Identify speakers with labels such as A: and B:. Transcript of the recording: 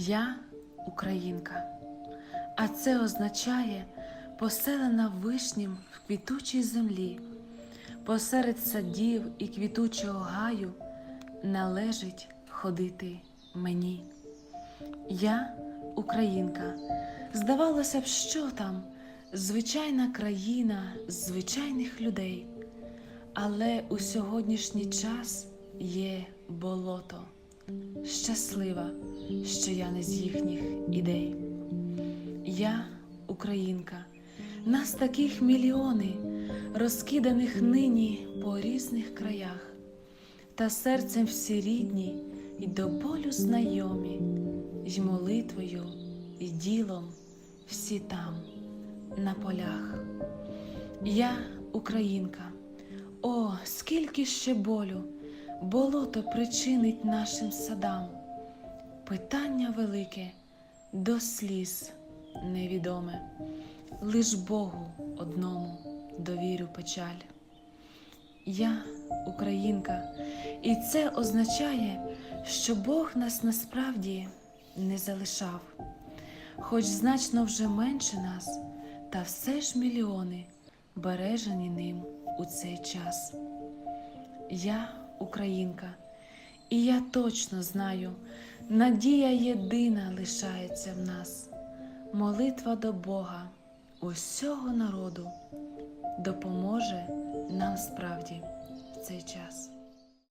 A: Я українка, а це означає поселена вишнім в квітучій землі, посеред садів і квітучого гаю належить ходити мені. Я українка, здавалося б, що там, звичайна країна звичайних людей, але у сьогоднішній час є болото. Щаслива, що я не з їхніх ідей. Я українка, нас таких мільйони, розкиданих нині по різних краях, та серцем всі рідні і до болю знайомі, й молитвою, і ділом всі там, на полях. Я українка, о, скільки ще болю, болото причинить нашим садам. Питання велике до сліз невідоме, лиш Богу одному довірю печаль. Я українка, і це означає, що Бог нас насправді не залишав, хоч значно вже менше нас, та все ж мільйони бережені ним у цей час. Я українка, і я точно знаю, надія єдина лишається в нас, молитва до Бога, усього народу допоможе нам справді в цей час.